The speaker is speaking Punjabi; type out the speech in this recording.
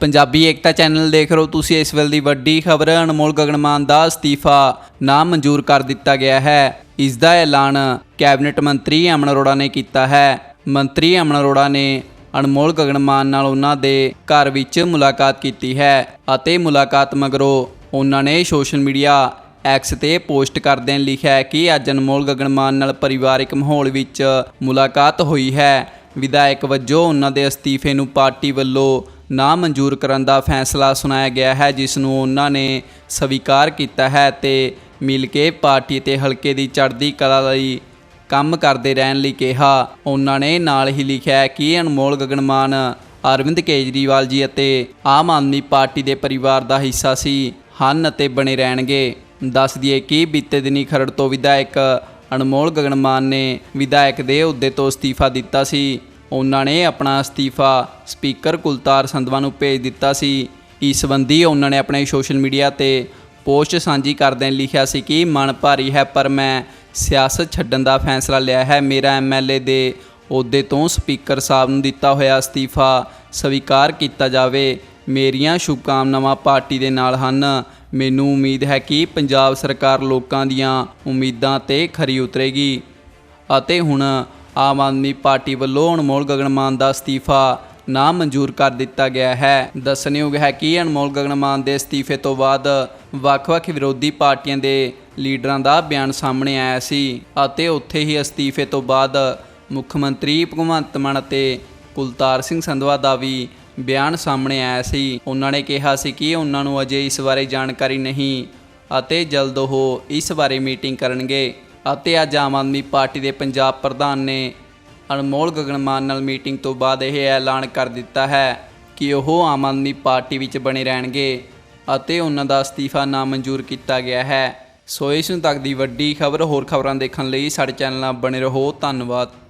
ਪੰਜਾਬੀ ਏਕਤਾ ਚੈਨਲ ਦੇਖ ਰਹੇ ਹੋ ਤੁਸੀਂ ਇਸ ਵੇਲੇ ਦੀ ਵੱਡੀ ਖਬਰ, ਅਨਮੋਲ ਗਗਨਮਾਨ ਦਾ ਅਸਤੀਫਾ ਨਾ ਮਨਜ਼ੂਰ ਕਰ ਦਿੱਤਾ ਗਿਆ ਹੈ। ਇਸ ਦਾ ਐਲਾਨ ਕੈਬਨਿਟ ਮੰਤਰੀ ਅਮਨ ਅਰੋੜਾ ਨੇ ਕੀਤਾ ਹੈ। ਮੰਤਰੀ ਅਮਨ ਅਰੋੜਾ ਨੇ ਅਨਮੋਲ ਗਗਨਮਾਨ ਨਾਲ ਉਹਨਾਂ ਦੇ ਘਰ ਵਿੱਚ ਮੁਲਾਕਾਤ ਕੀਤੀ ਹੈ ਅਤੇ ਮੁਲਾਕਾਤ ਮਗਰੋਂ ਉਹਨਾਂ ਨੇ ਸੋਸ਼ਲ ਮੀਡੀਆ ਐਕਸ ਤੇ ਪੋਸਟ ਕਰਦਿਆਂ ਲਿਖਿਆ ਹੈ ਕਿ ਅੱਜ ਅਨਮੋਲ ਗਗਨਮਾਨ ਨਾਲ ਪਰਿਵਾਰਿਕ ਮਾਹੌਲ ਵਿੱਚ ਮੁਲਾਕਾਤ ਹੋਈ ਹੈ। ਵਿਧਾਇਕ ਵਜੋਂ ਉਹਨਾਂ ਦੇ ਅਸਤੀਫੇ ਨੂੰ ਪਾਰਟੀ ਵੱਲੋਂ ਨਾ ਮਨਜ਼ੂਰ ਕਰਨ ਦਾ ਫੈਸਲਾ ਸੁਣਾਇਆ ਗਿਆ ਹੈ, ਜਿਸ ਨੂੰ ਉਹਨਾਂ ਨੇ ਸਵੀਕਾਰ ਕੀਤਾ ਹੈ ਤੇ ਮਿਲ ਕੇ ਪਾਰਟੀ ਤੇ ਹਲਕੇ ਦੀ ਚੜ੍ਹਦੀ ਕਲਾ ਲਈ ਕੰਮ ਕਰਦੇ ਰਹਿਣ ਲਈ ਕਿਹਾ। ਉਹਨਾਂ ਨੇ ਨਾਲ ਹੀ ਲਿਖਿਆ ਕਿ ਅਨਮੋਲ ਗਗਨਮਾਨ, ਅਰਵਿੰਦ ਕੇਜਰੀਵਾਲ ਜੀ ਅਤੇ ਆਮ ਆਦਮੀ ਪਾਰਟੀ ਦੇ ਪਰਿਵਾਰ ਦਾ ਹਿੱਸਾ ਸੀ, ਹਨ ਅਤੇ ਬਣੇ ਰਹਿਣਗੇ। ਦੱਸ ਦਈਏ ਕਿ ਬੀਤੇ ਦਿਨੀ ਖਰੜ ਤੋਂ ਵਿਧਾਇਕ ਅਨਮੋਲ ਗਗਨਮਾਨ ਨੇ ਵਿਧਾਇਕ ਦੇ ਅਹੁਦੇ ਤੋਂ ਅਸਤੀਫਾ ਦਿੱਤਾ ਸੀ। ਉਹਨਾਂ ਨੇ ਆਪਣਾ ਅਸਤੀਫਾ ਸਪੀਕਰ ਕੁਲਤਾਰ ਸੰਧਵਾ ਨੂੰ ਭੇਜ ਦਿੱਤਾ ਸੀ। ਇਸ ਸੰਬੰਧੀ ਉਹਨਾਂ ਨੇ ਆਪਣੇ ਸੋਸ਼ਲ ਮੀਡੀਆ ਤੇ ਪੋਸਟ ਸਾਂਝੀ ਕਰਦਿਆਂ ਲਿਖਿਆ ਸੀ ਕਿ ਮਨ ਭਾਰੀ ਹੈ, ਪਰ ਮੈਂ ਸਿਆਸਤ ਛੱਡਣ ਦਾ ਫੈਸਲਾ ਲਿਆ ਹੈ। ਮੇਰਾ ਐਮਐਲਏ ਦੇ ਅਹੁਦੇ ਤੋਂ ਸਪੀਕਰ ਸਾਹਿਬ ਨੂੰ ਦਿੱਤਾ ਹੋਇਆ ਅਸਤੀਫਾ ਸਵੀਕਾਰ ਕੀਤਾ ਜਾਵੇ। ਮੇਰੀਆਂ ਸ਼ੁਭਕਾਮਨਾਵਾਂ ਪਾਰਟੀ ਦੇ ਨਾਲ ਹਨ। ਮੈਨੂੰ ਉਮੀਦ ਹੈ ਕਿ ਪੰਜਾਬ ਸਰਕਾਰ ਲੋਕਾਂ ਦੀਆਂ ਉਮੀਦਾਂ ਤੇ ਖਰੀ ਉਤਰੇਗੀ। ਅਤੇ ਹੁਣ ਆਮ ਆਦਮੀ ਪਾਰਟੀ ਵੱਲੋਂ ਅਨਮੋਲ ਗਗਨਮਾਨ ਦਾ ਅਸਤੀਫਾ ਨਾ ਮਨਜ਼ੂਰ ਕਰ ਦਿੱਤਾ ਗਿਆ ਹੈ। ਦੱਸਣਯੋਗ ਹੈ ਕਿ ਅਨਮੋਲ ਗਗਨਮਾਨ ਦੇ ਅਸਤੀਫੇ ਤੋਂ ਬਾਅਦ ਵੱਖ-ਵੱਖ ਵਿਰੋਧੀ ਪਾਰਟੀਆਂ ਦੇ ਲੀਡਰਾਂ ਦਾ ਬਿਆਨ ਸਾਹਮਣੇ ਆਇਆ ਸੀ ਅਤੇ ਉੱਥੇ ਹੀ ਅਸਤੀਫੇ ਤੋਂ ਬਾਅਦ ਮੁੱਖ ਮੰਤਰੀ ਭਗਵੰਤ ਮਾਨ ਅਤੇ ਕੁਲਤਾਰ ਸਿੰਘ ਸੰਧਵਾ ਦਾ ਵੀ ਬਿਆਨ ਸਾਹਮਣੇ ਆਇਆ ਸੀ। ਉਹਨਾਂ ਨੇ ਕਿਹਾ ਸੀ ਕਿ ਉਹਨਾਂ ਨੂੰ ਅਜੇ ਇਸ ਬਾਰੇ ਜਾਣਕਾਰੀ ਨਹੀਂ ਅਤੇ ਜਲਦ ਉਹ ਇਸ ਬਾਰੇ ਮੀਟਿੰਗ ਕਰਨਗੇ। ਅਤੇ ਅੱਜ ਆਮ ਆਦਮੀ ਪਾਰਟੀ ਦੇ ਪੰਜਾਬ ਪ੍ਰਧਾਨ ਨੇ ਅਨਮੋਲ ਗਗਨਮਾਨ ਨਾਲ ਮੀਟਿੰਗ ਤੋਂ ਬਾਅਦ ਇਹ ਐਲਾਨ ਕਰ ਦਿੱਤਾ ਹੈ ਕਿ ਉਹ ਆਮ ਆਦਮੀ ਪਾਰਟੀ ਵਿੱਚ ਬਣੇ ਰਹਿਣਗੇ ਅਤੇ ਉਹਨਾਂ ਦਾ ਅਸਤੀਫਾ ਨਾਮਨਜ਼ੂਰ ਕੀਤਾ ਗਿਆ ਹੈ। ਸੋ ਇਸ ਨੂੰ ਤੱਕ ਦੀ ਵੱਡੀ ਖਬਰ ਹੋਰ ਖਬਰਾਂ ਦੇਖਣ ਲਈ ਸਾਡੇ ਚੈਨਲ ਨਾਲ ਬਣੇ ਰਹੋ। ਧੰਨਵਾਦ।